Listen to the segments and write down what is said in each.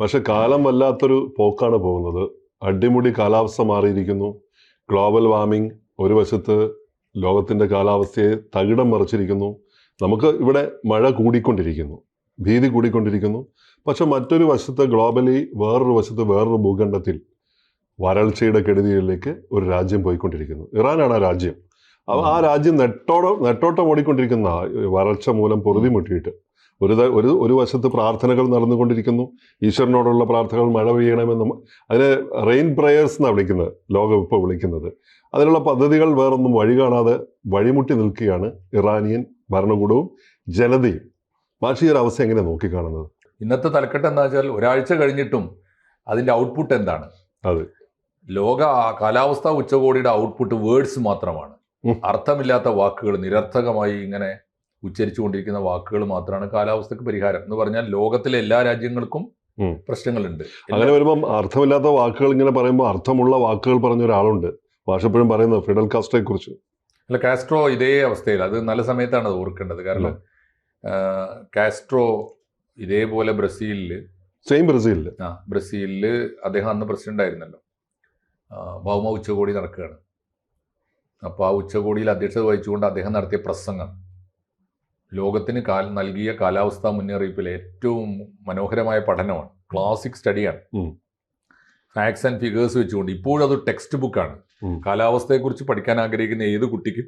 പക്ഷെ കാലം വല്ലാത്തൊരു പോക്കാണ് പോകുന്നത്. അടിമുടി കാലാവസ്ഥ മാറിയിരിക്കുന്നു. ഗ്ലോബൽ വാർമിംഗ് ഒരു വശത്ത് ലോകത്തിന്റെ കാലാവസ്ഥയെ തകിടം മറിച്ചിരിക്കുന്നു. നമുക്ക് ഇവിടെ മഴ കൂടിക്കൊണ്ടിരിക്കുന്നു. ഭീതി കൂടിക്കൊണ്ടിരിക്കുന്നു. പക്ഷെ മറ്റൊരു വശത്ത് ഗ്ലോബലി വേറൊരു വശത്ത് വേറൊരു ഭൂഖണ്ഡത്തിൽ വരൾച്ചയുടെ കെടുതികളിലേക്ക് ഒരു രാജ്യം പോയിക്കൊണ്ടിരിക്കുന്നു. ഇറാനാണ് ആ രാജ്യം. അപ്പോൾ ആ രാജ്യം നെട്ടോടെ നെട്ടോട്ടം ഓടിക്കൊണ്ടിരിക്കുന്ന വരൾച്ച മൂലം പൊറുതിമുട്ടിയിട്ട് ഒരു ഒരു ഒരു വശത്ത് പ്രാർത്ഥനകൾ നടന്നുകൊണ്ടിരിക്കുന്നു ഈശ്വരനോടുള്ള പ്രാർത്ഥനകൾ മഴ പെയ്യണമെന്നും അതിന് റെയിൻ പ്രയേഴ്സ് എന്നാണ് വിളിക്കുന്നത് ലോകം ഇപ്പോൾ വിളിക്കുന്നത്. അതിനുള്ള പദ്ധതികൾ വേറൊന്നും വഴി കാണാതെ വഴിമുട്ടി നിൽക്കുകയാണ് ഇറാനിയൻ ഭരണകൂടവും ജനതയും. മാഷി ഈ ഒരു അവസ്ഥ എങ്ങനെ നോക്കിക്കാണുന്നത്? ഇന്നത്തെ തലക്കെട്ട് എന്താ വെച്ചാൽ ഒരാഴ്ച കഴിഞ്ഞിട്ടും അതിന്റെ ഔട്ട്പുട്ട് എന്താണ്? അത്. ലോക കാലാവസ്ഥാ ഉച്ചകോടിയുടെ ഔട്ട്പുട്ട് വേർഡ്സ് മാത്രമാണ്. അർത്ഥമില്ലാത്ത വാക്കുകൾ നിരർത്ഥകമായി ഇങ്ങനെ ഉച്ചരിച്ചുകൊണ്ടിരിക്കുന്ന വാക്കുകൾ മാത്രമാണ് കാലാവസ്ഥക്ക് പരിഹാരം. എന്ന് പറഞ്ഞാൽ ലോകത്തിലെ എല്ലാ രാജ്യങ്ങൾക്കും പ്രശ്നങ്ങളുണ്ട്. അങ്ങനെ വരുമ്പം അർത്ഥമില്ലാത്ത വാക്കുകൾ ഇങ്ങനെ പറയുമ്പോൾ അർത്ഥമുള്ള വാക്കുകൾ പറഞ്ഞ ഒരാളുണ്ട്. ഭാഷപ്പോഴും പറയുന്നത് ഫിഡൽ കാസ്ട്രോയെ കുറിച്ച് അല്ല കാസ്ട്രോ ഇതേ അവസ്ഥയിൽ. അത് നല്ല സമയത്താണ് അത് ഓർക്കേണ്ടത്. കാരണം കാസ്ട്രോ ഇതേപോലെ ബ്രസീലിൽ സെയിം ബ്രസീലിൽ ആ ബ്രസീലിൽ അദ്ദേഹം അന്ന് പ്രസിഡന്റ് ആയിരുന്നല്ലോ. ഭൗമ ഉച്ചകോടി നടക്കുകയാണ്. അപ്പോൾ ആ ഉച്ചകോടിയിൽ അധ്യക്ഷത വഹിച്ചുകൊണ്ട് അദ്ദേഹം നടത്തിയ പ്രസംഗം. ലോകത്തിന് കാൽ നൽകിയ കാലാവസ്ഥാ മുന്നറിയിപ്പിലെ ഏറ്റവും മനോഹരമായ പഠനമാണ്. ക്ലാസിക് സ്റ്റഡിയാണ് ഫാക്സ് ഫാക്ട്സ് ആൻഡ് ഫിഗേഴ്സ് വെച്ചുകൊണ്ട് ഇപ്പോഴും അത് ടെക്സ്റ്റ് ബുക്കാണ്. കാലാവസ്ഥയെക്കുറിച്ച് പഠിക്കാൻ ആഗ്രഹിക്കുന്ന ഏത് കുട്ടിക്കും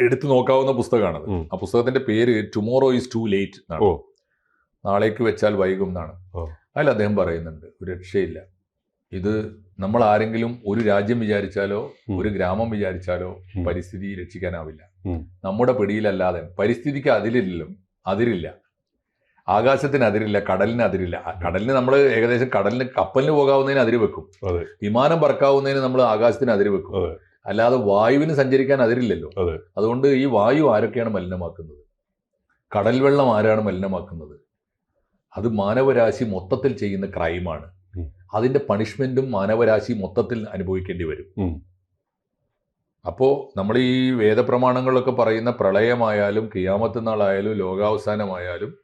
എടുത്തു നോക്കാവുന്ന പുസ്തകമാണത്. ആ പുസ്തകത്തിന്റെ പേര് ടുമോറോ ഈസ് ടു ലേറ്റ് എന്നാണ്. നാളേക്ക് വെച്ചാൽ വൈകും എന്നാണ്. അതിൽ അദ്ദേഹം പറയുന്നുണ്ട് ഒരു രക്ഷയില്ല. ഇത് നമ്മൾ ആരെങ്കിലും ഒരു രാജ്യം വിചാരിച്ചാലോ ഒരു ഗ്രാമം വിചാരിച്ചാലോ പരിസ്ഥിതി രക്ഷിക്കാനാവില്ല. നമ്മുടെ പിടിയിലല്ലാതെ പരിസ്ഥിതിക്ക് അതിരില്ലും അതിരില്ല. ആകാശത്തിന് അതിരില്ല കടലിന് അതിരില്ല കടലിന് നമ്മൾ ഏകദേശം കടലിന് കപ്പലിന് പോകാവുന്നതിന് അതിര് വെക്കും. വിമാനം പറക്കാവുന്നതിന് നമ്മൾ ആകാശത്തിന് അതിര് വെക്കും. അല്ലാതെ വായുവിന് സഞ്ചരിക്കാൻ അതിരില്ലല്ലോ. അതുകൊണ്ട് ഈ വായു ആരൊക്കെയാണ് മലിനമാക്കുന്നത്? കടൽ വെള്ളം ആരാണ് മലിനമാക്കുന്നത്? അത് മാനവരാശി മൊത്തത്തിൽ ചെയ്യുന്ന ക്രൈമാണ്. അതിന്റെ പണിഷ്മെന്റും മാനവരാശി മൊത്തത്തിൽ അനുഭവിക്കേണ്ടി വരും. അപ്പോൾ നമ്മൾ ഈ വേദപ്രമാണങ്ങളൊക്കെ പറയുന്ന പ്രളയമായാലും കിയാമത്ത് നാളായാലും ലോകാവസാനമായാലും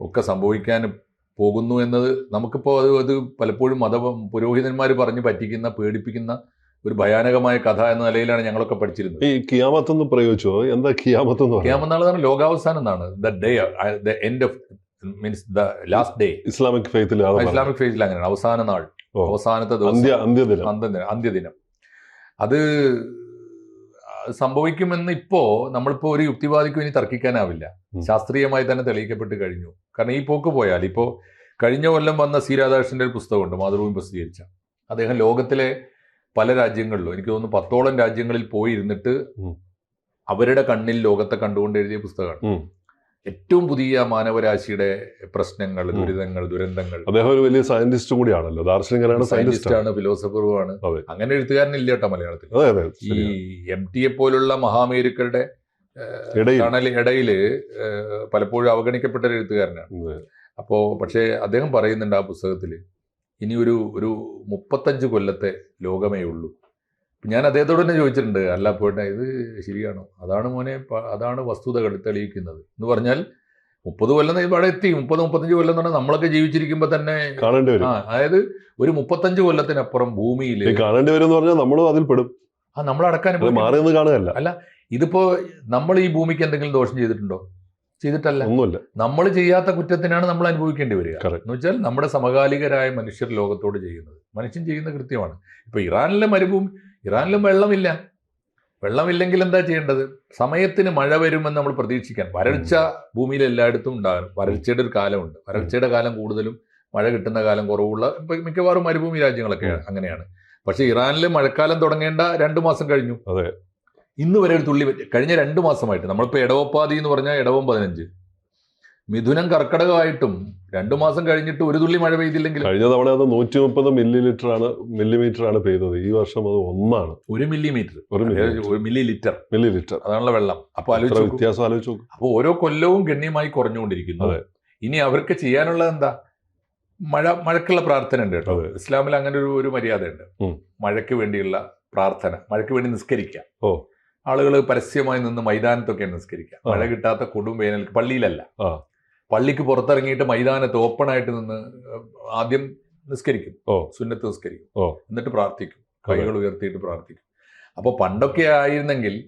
ഒക്കെ സംഭവിക്കാൻ പോകുന്നു എന്നത് നമുക്കിപ്പോൾ അത് അത് പലപ്പോഴും മത പുരോഹിതന്മാർ പറഞ്ഞ് പറ്റിക്കുന്ന പേടിപ്പിക്കുന്ന ഒരു ഭയാനകമായ കഥ എന്ന നിലയിലാണ് ഞങ്ങളൊക്കെ പഠിച്ചിരുന്നത്. ഈ കിയാമത്ത് എന്ന് പ്രയോഗിച്ചോ? എന്താ കിയാമത്ത് എന്ന് കിയാമത്ത് നാൾ എന്ന് പറഞ്ഞാൽ ലോകാവസാനം എന്നാണ് the day the end of means the last day Islamic ഫെയ്ത്തിൽ. Islamic ഫേസിൽ അങ്ങനെയാണ്. അവസാന നാൾ. അവസാനത്തെ ദിവസം. അന്ത്യദിനം. അന്ത്യദിനം. അത് സംഭവിക്കുമെന്ന് ഇപ്പോ നമ്മളിപ്പോ ഒരു യുക്തിവാദിക്കും ഇനി തർക്കിക്കാനാവില്ല. ശാസ്ത്രീയമായി തന്നെ തെളിയിക്കപ്പെട്ട് കഴിഞ്ഞു. കാരണം ഈ പോക്ക് പോയാൽ ഇപ്പോ കഴിഞ്ഞ കൊല്ലം വന്ന സി രാധാകൃഷ്ണന്റെ ഒരു പുസ്തകമുണ്ട് മാതൃഭൂമി പ്രസിദ്ധീകരിച്ച. അദ്ദേഹം ലോകത്തിലെ പല രാജ്യങ്ങളിലും എനിക്ക് തോന്നുന്നു പത്തോളം രാജ്യങ്ങളിൽ പോയി ഇരുന്നിട്ട് അവരുടെ കണ്ണിൽ ലോകത്തെ കണ്ടുകൊണ്ട് എഴുതിയ പുസ്തകമാണ്. ഏറ്റവും പുതിയ മാനവരാശിയുടെ പ്രശ്നങ്ങൾ ദുരിതങ്ങൾ ദുരന്തങ്ങൾ. അദ്ദേഹം ഒരു വലിയ സയന്റിസ്റ്റ് കൂടിയാണല്ലോ. ദാർശനികനാണ് സയന്റിസ്റ്റ് ആണ്. ഫിലോസഫറുമാണ്. അങ്ങനെ എഴുത്തുകാരനില്ല കേട്ടോ മലയാളത്തിൽ. ഈ എം എം ടിയെ പോലുള്ള മഹാമേരുക്കളുടെ ഇടയിൽ. തണൽ ഇടയിൽ പലപ്പോഴും അവഗണിക്കപ്പെട്ട ഒരു എഴുത്തുകാരനാണ്. അപ്പോ അപ്പോൾ പക്ഷേ അദ്ദേഹം പറയുന്നുണ്ട് ആ പുസ്തകത്തിൽ ഇനി ഒരു ഒരു മുപ്പത്തഞ്ച് കൊല്ലത്തെ ലോകമേ ഉള്ളൂ ഞാൻ അദ്ദേഹത്തോട് തന്നെ ചോദിച്ചിട്ടുണ്ട് അല്ല പോട്ടെ ഇത് ശരിയാണോ? അതാണ് മോനെ അതാണ് വസ്തുതകൾ തെളിയിക്കുന്നത്. എന്ന് പറഞ്ഞാൽ മുപ്പത് കൊല്ലം ഇവിടെ എത്തി മുപ്പത് മുപ്പത്തഞ്ച് കൊല്ലം എന്ന് പറഞ്ഞാൽ നമ്മളൊക്കെ ജീവിച്ചിരിക്കുമ്പോൾ തന്നെ കാണേണ്ടി വരും. ആ അതായത് ഒരു മുപ്പത്തഞ്ച് കൊല്ലത്തിനപ്പുറം ഭൂമിയിൽ കാണേണ്ടി വരും എന്ന് പറഞ്ഞാൽ നമ്മളും അതിൽ പെടും. ആ നമ്മൾ അടക്കാൻ മാറിയെന്ന് കാണുകയല്ല. അല്ല ഇതിപ്പോ നമ്മൾ ഈ ഭൂമിക്ക് എന്തെങ്കിലും ദോഷം ചെയ്തിട്ടുണ്ടോ? ചെയ്തിട്ടല്ല. ഒന്നുമില്ല. നമ്മൾ ചെയ്യാത്ത കുറ്റത്തിനാണ് നമ്മൾ അനുഭവിക്കേണ്ടി വരിക. എന്ന് വെച്ചാൽ നമ്മുടെ സമകാലികരായ മനുഷ്യർ ലോകത്തോട് ചെയ്യുന്നത്. മനുഷ്യൻ ചെയ്യുന്ന കൃത്യമാണ്. ഇപ്പൊ ഇറാനിലെ മരുഭൂമി ഇറാനിലും വെള്ളമില്ല. വെള്ളമില്ലെങ്കിൽ എന്താ ചെയ്യേണ്ടത്? സമയത്തിന് മഴ വരുമെന്ന് നമ്മൾ പ്രതീക്ഷിക്കാൻ. വരൾച്ച ഭൂമിയിൽ എല്ലായിടത്തും ഉണ്ടാകും. വരൾച്ചയുടെ ഒരു കാലമുണ്ട്. വരൾച്ചയുടെ കാലം കൂടുതലും മഴ കിട്ടുന്ന കാലം കുറവുള്ള ഇപ്പൊ മിക്കവാറും മരുഭൂമി രാജ്യങ്ങളൊക്കെ അങ്ങനെയാണ്. പക്ഷെ ഇറാനിൽ മഴക്കാലം തുടങ്ങേണ്ട രണ്ടു മാസം കഴിഞ്ഞു. അതെ. ഇന്ന് വരെ ഒരു തുള്ളി കഴിഞ്ഞ രണ്ട് മാസമായിട്ട്. നമ്മളിപ്പോ ഇടവപ്പാതി എന്ന് പറഞ്ഞാൽ ഇടവം പതിനഞ്ച്. മിഥുനം കർക്കടകമായിട്ടും രണ്ടു മാസം കഴിഞ്ഞിട്ട് ഒരു തുള്ളി മഴ പെയ്തില്ലെങ്കിൽ കഴിഞ്ഞ തവണ അത് നൂറ്റി മുപ്പത് മില്ലി ലിറ്റർ ആണ് മില്ലിമീറ്റർ ആണ് പെയ്തത്. ഈ വർഷം അത് ഒന്നാണ്. ഒരു മില്ലിമീറ്റർ. ഒരു മില്ലി ലിറ്റർ മില്ലി ലിറ്റർ അതാണുള്ള വെള്ളം. അപ്പൊ ആലോചിച്ച്. വ്യത്യാസം ആലോചിച്ച് നോക്കും. അപ്പൊ ഓരോ കൊല്ലവും ഗണ്യമായി കുറഞ്ഞുകൊണ്ടിരിക്കുന്നു. ഇനി അവർക്ക് ചെയ്യാനുള്ളത് എന്താ? മഴ മഴക്കുള്ള പ്രാർത്ഥന ഉണ്ട് കേട്ടോ. ഇസ്ലാമിൽ അങ്ങനെ ഒരു ഒരു മര്യാദയുണ്ട്. ഉണ്ട് മഴയ്ക്ക് വേണ്ടിയുള്ള പ്രാർത്ഥന. മഴയ്ക്ക് വേണ്ടി നിസ്കരിക്കുക. ഓ. ആളുകൾ പരസ്യമായി നിന്ന് മൈതാനത്തൊക്കെ നിസ്കരിക്കുക. മഴ കിട്ടാത്ത കൊടും വേനൽ പള്ളിയിലല്ല. പള്ളിക്ക് പുറത്തിറങ്ങിയിട്ട് മൈതാനത്ത് ഓപ്പൺ ആയിട്ട് നിന്ന് ആദ്യം നിസ്കരിക്കും. ഓ. സുന്നത്ത് നിസ്കരിക്കും. ഓ. എന്നിട്ട് പ്രാർത്ഥിക്കും. കൈകൾ ഉയർത്തിയിട്ട് പ്രാർത്ഥിക്കും. അപ്പോൾ പണ്ടൊക്കെ ആയിരുന്നെങ്കിൽ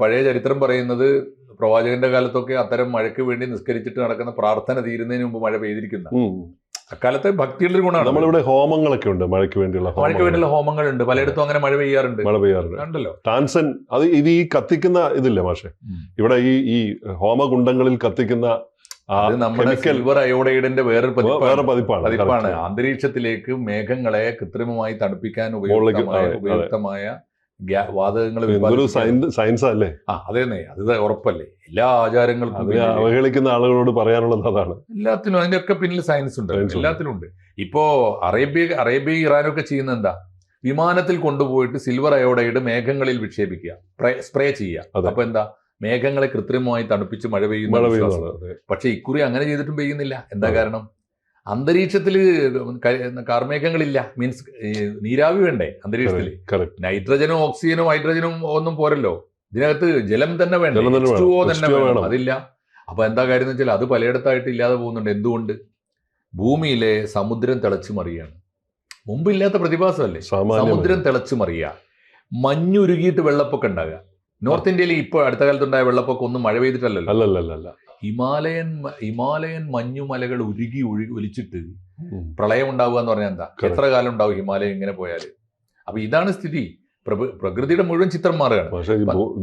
പഴയ ചരിത്രം പറയുന്നത് പ്രവാചകന്റെ കാലത്തൊക്കെ അത്തരം മഴയ്ക്ക് വേണ്ടി നിസ്കരിച്ചിട്ട് നടക്കുന്ന പ്രാർത്ഥന തീരുന്നതിന് മുമ്പ് മഴ പെയ്തിരിക്കുന്ന. അക്കാലത്തെ ഭക്തിയുടെ ഒരു ഗുണമാണ്. നമ്മളിവിടെ ഹോമങ്ങളൊക്കെ ഉണ്ട്. മഴയ്ക്ക് വേണ്ടിയുള്ള മഴയ്ക്ക്. വേണ്ടിയുള്ള ഹോമങ്ങളുണ്ട്. പലയിടത്തും അങ്ങനെ മഴ പെയ്യാറുണ്ട്. മഴ പെയ്യാറുണ്ട്. ഉണ്ടല്ലോ ടാൻസൻ അത് ഇത് ഈ കത്തിക്കുന്ന ഇതില്ലേ മാഷെ? ഇവിടെ ഈ ഈ ഹോമകുണ്ടങ്ങളിൽ കത്തിക്കുന്ന അത് നമ്മുടെ സിൽവർ അയോഡൈഡിന്റെ വേറൊരു പതിപ്പാണ്. വേറെ പതിപ്പാണ് പതിപ്പാണ്. അന്തരീക്ഷത്തിലേക്ക് മേഘങ്ങളെ കൃത്രിമമായി തണുപ്പിക്കാൻ ഉപയുക്തമായ. ഉപയുക്തമായ വാതകങ്ങൾ സയൻസ് അല്ലേ? ആ അതേന്നെ. അത് ഉറപ്പല്ലേ. എല്ലാ ആചാരങ്ങൾക്കും അവഹേളിക്കുന്ന ആളുകളോട് പറയാനുള്ളത് അതാണ്. എല്ലാത്തിനും അതിന്റെയൊക്കെ പിന്നിൽ സയൻസ് ഉണ്ട്. എല്ലാത്തിനും ഉണ്ട്. ഇപ്പോ അറേബ്യ അറേബ്യ ഇറാനൊക്കെ ചെയ്യുന്ന എന്താ? വിമാനത്തിൽ കൊണ്ടുപോയിട്ട് സിൽവർ അയോഡൈഡ് മേഘങ്ങളിൽ വിക്ഷേപിക്കുക. സ്പ്രേ ചെയ്യുക. അപ്പൊ എന്താ? മേഘങ്ങളെ കൃത്രിമമായി തണുപ്പിച്ച് മഴ പെയ്യുന്ന പക്ഷേ ഇക്കുറി അങ്ങനെ ചെയ്തിട്ടും പെയ്യുന്നില്ല. എന്താ കാരണം? അന്തരീക്ഷത്തിൽ കാർമേഘങ്ങളില്ല. മീൻസ് നീരാവി വേണ്ടേ അന്തരീക്ഷത്തിൽ. നൈട്രജനും ഓക്സിജനും ഹൈഡ്രജനും ഒന്നും പോരല്ലോ. ഇതിനകത്ത് ജലം തന്നെ വേണം. തന്നെ വേണം. H2O തന്നെ വേണം. വേണം. അതില്ല. അപ്പൊ എന്താ കാര്യം എന്ന് വെച്ചാൽ അത് പലയിടത്തായിട്ട് ഇല്ലാതെ പോകുന്നുണ്ട്. എന്തുകൊണ്ട്? ഭൂമിയിലെ സമുദ്രം തിളച്ചു മറിയാണ്. മുമ്പില്ലാത്ത പ്രതിഭാസമല്ലേ? സമുദ്രം തിളച്ചു മറിയുക മഞ്ഞുരുകിയിട്ട് വെള്ളപ്പൊക്കം ഉണ്ടാകുക നോർത്ത് ഇന്ത്യയിൽ ഇപ്പോൾ അടുത്ത കാലത്തുണ്ടായ വെള്ളപ്പൊക്കം ഒന്നും മഴ പെയ്തിട്ടല്ലല്ലോ. അല്ലല്ലല്ല ഹിമാലയൻ ഹിമാലയൻ മഞ്ഞുമലകൾ ഉരുകി ഒഴുകി ഒലിച്ചിട്ട് പ്രളയം ഉണ്ടാവുക എന്ന് പറഞ്ഞാൽ എന്താ? എത്ര കാലം ഉണ്ടാവും ഹിമാലയം ഇങ്ങനെ പോയാൽ അപ്പൊ ഇതാണ് സ്ഥിതി. പ്രകൃതിയുടെ മുഴുവൻ ചിത്രം മാറുകയാണ്. പക്ഷേ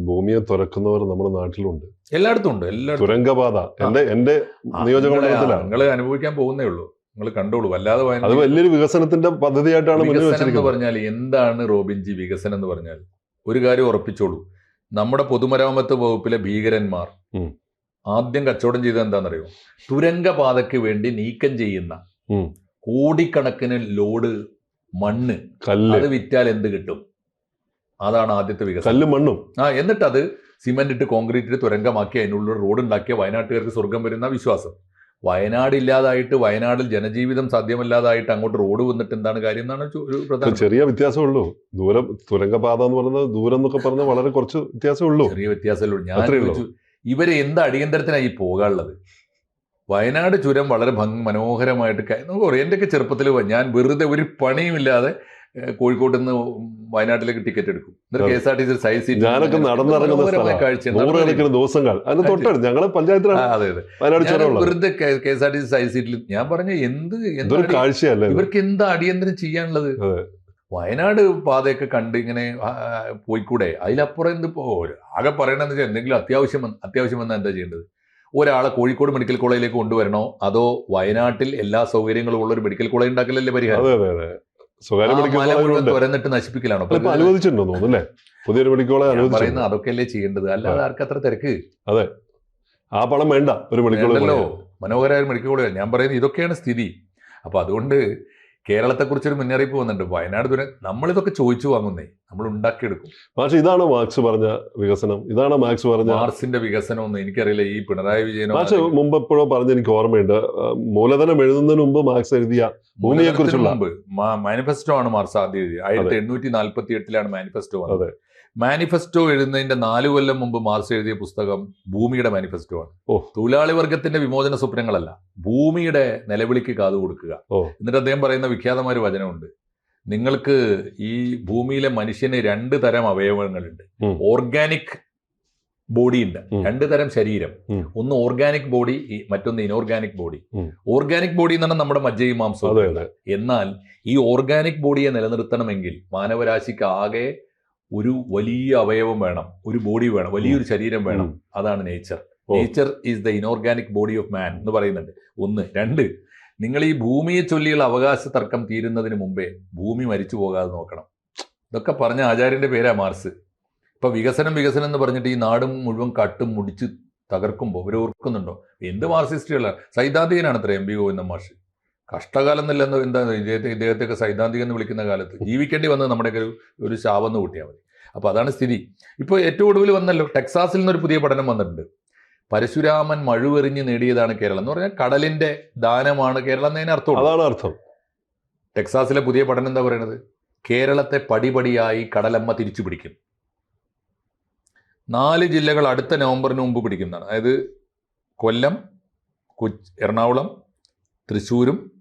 ഭൂമിയെ തുറക്കുന്നവർ നമ്മുടെ നാട്ടിലുണ്ട്. എല്ലായിടത്തും ഉണ്ട് എല്ലായിടത്തും. തുരങ്കപാത. എന്റെ എന്റെ നിയോജകമണ്ഡലത്തിലാണ്. നിങ്ങൾ അനുഭവിക്കാൻ പോകുന്നേ ഉള്ളൂ. നിങ്ങൾ കണ്ടോളൂ. വല്ലാതെ അത് വലിയൊരു വികസനത്തിന്റെ പദ്ധതിയായിട്ടാണ് വികസനം എന്ന് പറഞ്ഞാൽ എന്താണ് റോബിൻജി വികസനം എന്ന് പറഞ്ഞാൽ? ഒരു കാര്യം ഉറപ്പിച്ചോളൂ. നമ്മുടെ പൊതുമരാമത്ത് വകുപ്പിലെ ഭീകരന്മാർ ആദ്യം കച്ചവടം ചെയ്തത് എന്താണെന്നറിയോ? തുരങ്കപാതയ്ക്ക് വേണ്ടി നീക്കം ചെയ്യുന്ന കോടിക്കണക്കിന് ലോഡ് മണ്ണ് കല്ല്. അത് വിറ്റാൽ എന്ത് കിട്ടും? അതാണ് ആദ്യത്തെ വികസനം. കല്ലും മണ്ണും. ആ എന്നിട്ട് അത് സിമെന്റ് ഇട്ട് കോൺക്രീറ്റ് ഇട്ട് തുരങ്കമാക്കി അതിനുള്ള റോഡ് ഉണ്ടാക്കിയ വയനാട്ടുകാർക്ക് സ്വർഗം വരുന്ന വിശ്വാസം. വയനാട് ഇല്ലാതായിട്ട് വയനാടിൽ ജനജീവിതം സാധ്യമല്ലാതായിട്ട് അങ്ങോട്ട് റോഡ് വന്നിട്ട് എന്താണ് കാര്യം എന്നാണ് ഒരു പ്രധാന. ചെറിയ വ്യത്യാസമുള്ളൂ ദൂരം തുരങ്കപാത എന്ന് പറയുന്നത് ദൂരം എന്നൊക്കെ പറഞ്ഞാൽ വളരെ കുറച്ച് വ്യത്യാസമുള്ളൂ ചെറിയ വ്യത്യാസമുള്ളൂ ഞാൻ ഇവരെ എന്ത് അടിയന്തരത്തിനായി പോകാനുള്ളത്? വയനാട് ചുരം വളരെ ഭംഗി മനോഹരമായിട്ട് നമുക്ക് പറയാം എന്റെയൊക്കെ ചെറുപ്പത്തിൽ ഞാൻ വെറുതെ ഒരു പണിയുമില്ലാതെ ഏഹ്, കോഴിക്കോട്ട് നിന്ന് വയനാട്ടിലേക്ക് ടിക്കറ്റ് എടുക്കും. എന്നിട്ട്. K S R T C side seat ഞാനൊക്കെ നടന്നിറങ്ങുന്ന. കാഴ്ച നൂറുകണക്കിന് ദിവസങ്ങൾ. തൊട്ടടുത്ത് ആ, പഞ്ചായത്തിലാണ്. അതെ അതെ. വെറുതെ K S R T C side സീറ്റിൽ ഞാൻ പറഞ്ഞ എന്ത് എന്താണ് കാഴ്ചയല്ലേ? ഇവർക്ക് എന്ത് അടിയന്തരം ചെയ്യാനുള്ളത്. വയനാട് പാതയൊക്കെ കണ്ട് ഇങ്ങനെ പോയിക്കൂടെ? അതിലപ്പുറം എന്ത് ആകെ പറയണെന്ന് വെച്ചാൽ എന്തെങ്കിലും അത്യാവശ്യം അത്യാവശ്യം വന്നാൽ എന്താ ചെയ്യേണ്ടത്? ഒരാളെ കോഴിക്കോട് മെഡിക്കൽ കോളേജിലേക്ക് കൊണ്ടുവരണോ? അതോ വയനാട്ടിൽ എല്ലാ സൗകര്യങ്ങളും ഉള്ള ഒരു മെഡിക്കൽ കോളേജ് ഉണ്ടാക്കലല്ലേ പരിഹാരം? സ്വകാര്യ മെഡിക്കൽ തുരന്നിട്ട് നശിപ്പിക്കലാണോ? അനുവദിച്ചിട്ടുണ്ടോ തോന്നുന്നു അല്ലേ? പുതിയൊരു മെഡിക്കൽ കോളേജ് പറയുന്നത് അതൊക്കെയല്ലേ ചെയ്യേണ്ടത്. അല്ലാതെ ആർക്കത്ര തിരക്ക്. ആ പണം വേണ്ട. ഒരു മെഡിക്കൽ മനോഹരമായ മെഡിക്കൽ കോളേജ് ഞാൻ പറയുന്നത് ഇതൊക്കെയാണ് സ്ഥിതി. അപ്പൊ അതുകൊണ്ട് കേരളത്തെക്കുറിച്ചൊരു മുന്നറിയിപ്പ് വന്നിട്ടുണ്ട്. വയനാട് ദുരന്തം നമ്മളിതൊക്കെ ചോദിച്ചു വാങ്ങുന്നേ. നമ്മൾ ഉണ്ടാക്കിയെടുക്കും. പക്ഷെ ഇതാണ് മാർക്സ് പറഞ്ഞ വികസനം. ഇതാണ് മാർക്സ് പറഞ്ഞ മാർക്സിന്റെ വികസനം ഒന്നും എനിക്കറിയില്ല. ഈ പിണറായി വിജയൻ പക്ഷേ മുമ്പ് എപ്പോഴോ പറഞ്ഞ എനിക്ക് ഓർമ്മയുണ്ട്. മൂലധനം എഴുതുന്നതിന് മുമ്പ് മാർക്സ് എഴുതിയ ഭൂമിയെക്കുറിച്ചുള്ള- മാനിഫെസ്റ്റോ ആണ് മാർക്സ് ആദ്യം എഴുതിയത്. ആയിരത്തി എണ്ണൂറ്റി നാൽപ്പത്തി എട്ടിലാണ് മാനിഫെസ്റ്റോ വന്നത്. അതെ. മാനിഫെസ്റ്റോ എഴുതുന്നതിന്റെ നാലു കൊല്ലം മുമ്പ് മാർസ് എഴുതിയ പുസ്തകം ഭൂമിയുടെ മാനിഫെസ്റ്റോ ആണ്. ഓ. തൊഴിലാളി വർഗത്തിന്റെ വിമോചന സ്വപ്നങ്ങളല്ല ഭൂമിയുടെ നിലവിളിക്ക് കാതു കൊടുക്കുക. ഓ. എന്നിട്ട് അദ്ദേഹം പറയുന്ന വിഖ്യാതമായ ഒരു വചനമുണ്ട്. നിങ്ങൾക്ക് ഈ ഭൂമിയിലെ മനുഷ്യന് രണ്ട് തരം അവയവങ്ങളുണ്ട്. ഓർഗാനിക് ബോഡി ഉണ്ട്. രണ്ട് തരം ശരീരം. ഒന്ന് ഓർഗാനിക് ബോഡി മറ്റൊന്ന് ഇനോർഗാനിക് ബോഡി. ഓർഗാനിക് ബോഡി എന്ന് പറഞ്ഞാൽ നമ്മുടെ മജ്ജയും മാംസവും. എന്നാൽ ഈ ഓർഗാനിക് ബോഡിയെ നിലനിർത്തണമെങ്കിൽ മാനവരാശിക്ക് ആകെ ഒരു വലിയ അവയവം വേണം ഒരു ബോഡി വേണം വലിയൊരു ശരീരം വേണം. അതാണ് nature. Nature is the inorganic body of man എന്ന് പറയുന്നുണ്ട്. ഒന്ന്. രണ്ട്. നിങ്ങൾ ഈ ഭൂമിയെ ചൊല്ലിയുള്ള അവകാശ തർക്കം തീരുന്നതിന് മുമ്പേ ഭൂമി മരിച്ചു പോകാതെ നോക്കണം. ഇതൊക്കെ പറഞ്ഞ ആചാര്യന്റെ പേരാ മാർസ് ഇപ്പൊ വികസനം വികസനം എന്ന് പറഞ്ഞിട്ട് ഈ നാടും മുഴുവൻ കട്ടും മുടിച്ച് തകർക്കുമ്പോൾ ഇവർ ഓർക്കുന്നുണ്ടോ? എന്ത് മാർസിസ്റ്റുകളാ സൈദ്ധാന്തികനാണ് അത്ര എം ബി ഗോവിന്ദ മാഷ് കഷ്ടകാലം എന്നല്ലെന്ന് എന്താ ഇദ്ദേഹത്തെ ഇദ്ദേഹത്തെയൊക്കെ സൈദ്ധാന്തികം എന്ന് വിളിക്കുന്ന കാലത്ത് ജീവിക്കേണ്ടി വന്നത് നമ്മുടെയൊക്കെ ഒരു ഒരു ശാപം കൂട്ടിയാൽ മതി. അപ്പോൾ അതാണ് സ്ഥിതി. ഇപ്പോൾ ഏറ്റവും ഒടുവിൽ വന്നല്ലോ ടെക്സാസിൽ നിന്നൊരു പുതിയ പഠനം വന്നിട്ടുണ്ട്. പരശുരാമൻ മഴുവെറിഞ്ഞ് നേടിയതാണ് കേരളം എന്ന് പറഞ്ഞാൽ കടലിന്റെ ദാനമാണ് കേരളം എന്നതിന് അർത്ഥം അതാണ് അർത്ഥം. ടെക്സാസിലെ പുതിയ പഠനം എന്താ പറയുന്നത് കേരളത്തെ പടിപടിയായി കടലമ്മ തിരിച്ചു പിടിക്കും. നാല് ജില്ലകൾ അടുത്ത നവംബറിന് മുമ്പ് പിടിക്കുന്നതാണ്. അതായത് കൊല്ലം കൊ എറണാകുളം തൃശ്ശൂരും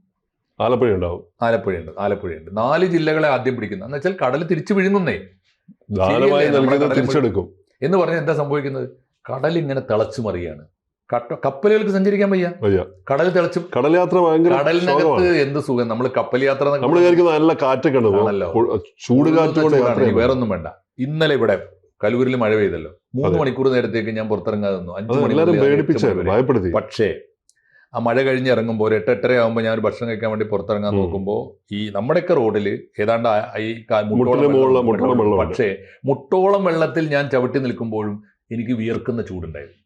ആലപ്പുഴ ഉണ്ടാവും ആലപ്പുഴയുണ്ട് ആലപ്പുഴയുണ്ട്. നാല് ജില്ലകളെ ആദ്യം പിടിക്കുന്നത് എന്ന് വെച്ചാൽ കടൽ തിരിച്ചു കടലിൽ തിരിച്ചെടുക്കും. എന്ന് പറഞ്ഞാൽ എന്താ സംഭവിക്കുന്നത്? കടൽ ഇങ്ങനെ തിളച്ചു മറിയാണ്. കപ്പലുകൾക്ക് സഞ്ചരിക്കാൻ വയ്യ. കടൽ തിളച്ചു കടൽ യാത്ര കടലിനകത്ത് എന്ത് സുഖം? നമ്മൾ കപ്പൽ യാത്ര നല്ല കാറ്റൊക്കെ ഉണ്ട്. ചൂട് കാറ്റ്. വേറൊന്നും വേണ്ട. ഇന്നലെ ഇവിടെ കലൂരിൽ മഴ പെയ്തല്ലോ. മൂന്ന് മണിക്കൂർ നേരത്തേക്ക് ഞാൻ പുറത്തിറങ്ങാതെ നിന്നു. അഞ്ചു മണിക്കൂർ പക്ഷേ ആ മഴ കഴിഞ്ഞ് ഇറങ്ങുമ്പോൾ ഒരു എട്ട് എട്ടര ആകുമ്പോൾ ഞാൻ ഒരു ഭക്ഷണം കഴിക്കാൻ വേണ്ടി പുറത്തിറങ്ങാൻ നോക്കുമ്പോൾ ഈ നമ്മുടെയൊക്കെ റോഡിൽ ഏതാണ്ട് ഈ. പക്ഷേ മുട്ടോളം വെള്ളത്തിൽ ഞാൻ ചവിട്ടി നിൽക്കുമ്പോഴും എനിക്ക് വിയർക്കുന്ന ചൂടുണ്ടായിരുന്നു.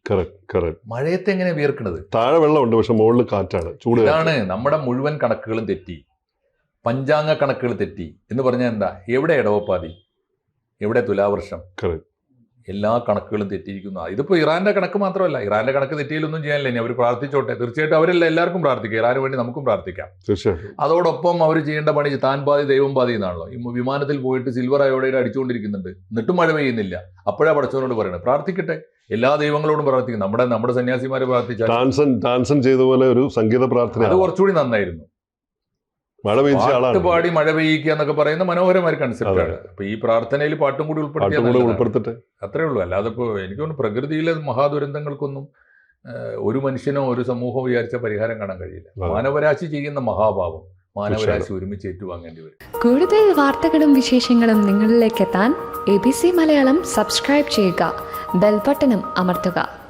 മഴയത്ത് എങ്ങനെ വിയർക്കണത് താഴെ വെള്ളമുണ്ട് പക്ഷെ മുകളിൽ കാറ്റാണ്. ചൂട്. ഇതാണ് നമ്മുടെ മുഴുവൻ കണക്കുകളും തെറ്റി. പഞ്ചാംഗ കണക്കുകൾ തെറ്റി. എന്ന് പറഞ്ഞാൽ എന്താ? എവിടെ ഇടവപ്പാതി എവിടെ തുലാവർഷം. എല്ലാ കണക്കുകളും തെറ്റിയിരിക്കുന്നു. ഇതിപ്പോൾ ഇറാന്റെ കണക്ക് മാത്രമല്ല. ഇറാന്റെ കണക്ക് തെറ്റിയിലൊന്നും ചെയ്യാനില്ല. ഇനി അവർ പ്രാർത്ഥിച്ചോട്ടെ. തീർച്ചയായിട്ടും അവരല്ല എല്ലാവർക്കും പ്രാർത്ഥിക്കുക. ഇറാന് വേണ്ടി നമുക്കും പ്രാർത്ഥിക്കാം. തീർച്ചയായിട്ടും. അതോടൊപ്പം അവർ ചെയ്യേണ്ട പണി താൻ പാതി ദൈവം പാതി എന്നാണല്ലോ. ഈ വിമാനത്തിൽ പോയിട്ട് സിൽവർ അയോഡൈഡ് അടിച്ചുകൊണ്ടിരിക്കുന്നുണ്ട്. എന്നിട്ടും മഴ പെയ്യുന്നില്ല. അപ്പോഴാ പഠിച്ചവനോട് പറയുന്നത് പ്രാർത്ഥിക്കട്ടെ. എല്ലാ ദൈവങ്ങളോടും പ്രാർത്ഥിക്കും. നമ്മുടെ നമ്മുടെ സന്യാസിമാരെ പ്രാർത്ഥിച്ചാൽ ടാൻസൺ ടാൻസൺ ചെയ്ത പോലെ ഒരു സംഗീത അത് കുറച്ചുകൂടി നന്നായിരുന്നു. മഴ പെയ്ച്ച പാട്ട് ആളാണ്. പാടി മഴ പെയ്യിക്കുക എന്നൊക്കെ പറയുന്ന മനോഹരമായ കൺസെപ്റ്റ് ആണ്. അപ്പൊ ഈ പ്രാർത്ഥനയിൽ പാട്ടും കൂടി പാട്ടും കൂടെ ഉൾപ്പെടുത്തിയ ഉൾപ്പെടുത്തിട്ട്. അത്രേ ഉള്ളൂ. അല്ലാതെ ഇപ്പോൾ എനിക്ക് തോന്നുന്നു പ്രകൃതിയിലെ മഹാദുരന്തങ്ങൾക്കൊന്നും ഒരു മനുഷ്യനോ ഒരു സമൂഹമോ വിചാരിച്ച പരിഹാരം കാണാൻ കഴിയില്ല. മാനവരാശി ചെയ്യുന്ന മഹാഭാവം. മാനവരാശി ഒരുമിച്ച് ഏറ്റുവാങ്ങേണ്ടി വരും. കൂടുതൽ വാർത്തകളും വിശേഷങ്ങളും നിങ്ങളിലേക്ക് എത്താൻ A B C Malayalam subscribe ചെയ്യുക. ബെൽബട്ടനും അമർത്തുക.